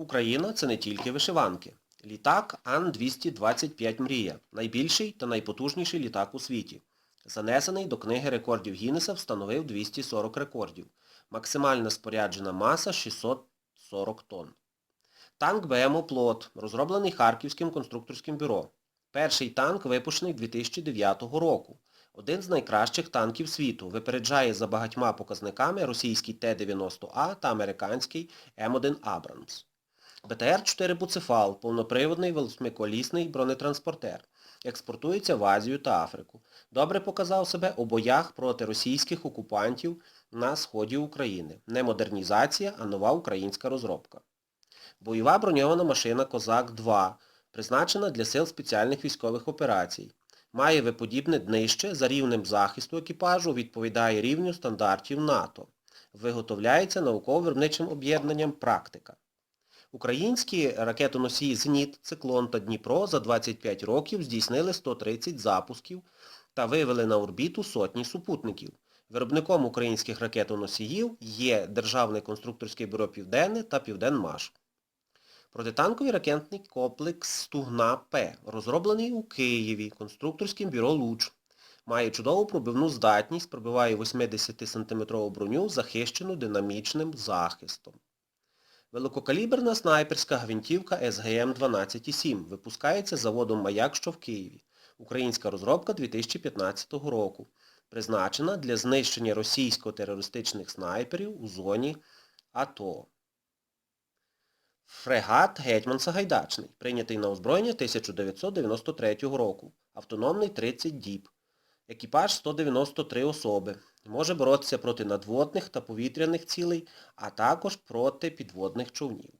Україна це не тільки вишиванки. Літак Ан-225 Мрія – найбільший та найпотужніший літак у світі. Занесений до книги рекордів Гіннеса встановив 240 рекордів. Максимальна споряджена маса 640 тонн. Танк БМ «Оплот», розроблений Харківським конструкторським бюро. Перший танк випущений 2009 року. Один з найкращих танків світу, випереджає за багатьма показниками російський Т-90А та американський М1 Абрамс. БТР-4 Буцефал – повноприводний восьмиколісний бронетранспортер. Експортується в Азію та Африку. Добре показав себе у боях проти російських окупантів на сході України. Не модернізація, а нова українська розробка. Бойова броньована машина Козак-2, призначена для сил спеціальних військових операцій. Має виподібне днище за рівнем захисту екіпажу, відповідає рівню стандартів НАТО. Виготовляється науково-виробничим об'єднанням «Практика». Українські ракетоносії «Зеніт», «Циклон» та «Дніпро» за 25 років здійснили 130 запусків та вивели на орбіту сотні супутників. Виробником українських ракетоносіїв є Державне конструкторське бюро Південне та Південмаш. Протитанковий ракетний комплекс Стугна-П, розроблений у Києві конструкторським бюро Луч. Має чудову пробивну здатність, пробиває 80-сантиметрову броню, захищену динамічним захистом. Великокаліберна снайперська гвинтівка СГМ-12,7 випускається заводом «Маяк», що в Києві. Українська розробка 2015 року. Призначена для знищення російсько-терористичних снайперів у зоні АТО. Фрегат Гетьман Сагайдачний, прийнятий на озброєння 1993 року. Автономний 30 діб. Екіпаж 193 особи. Може боротися проти надводних та повітряних цілей, а також проти підводних човнів.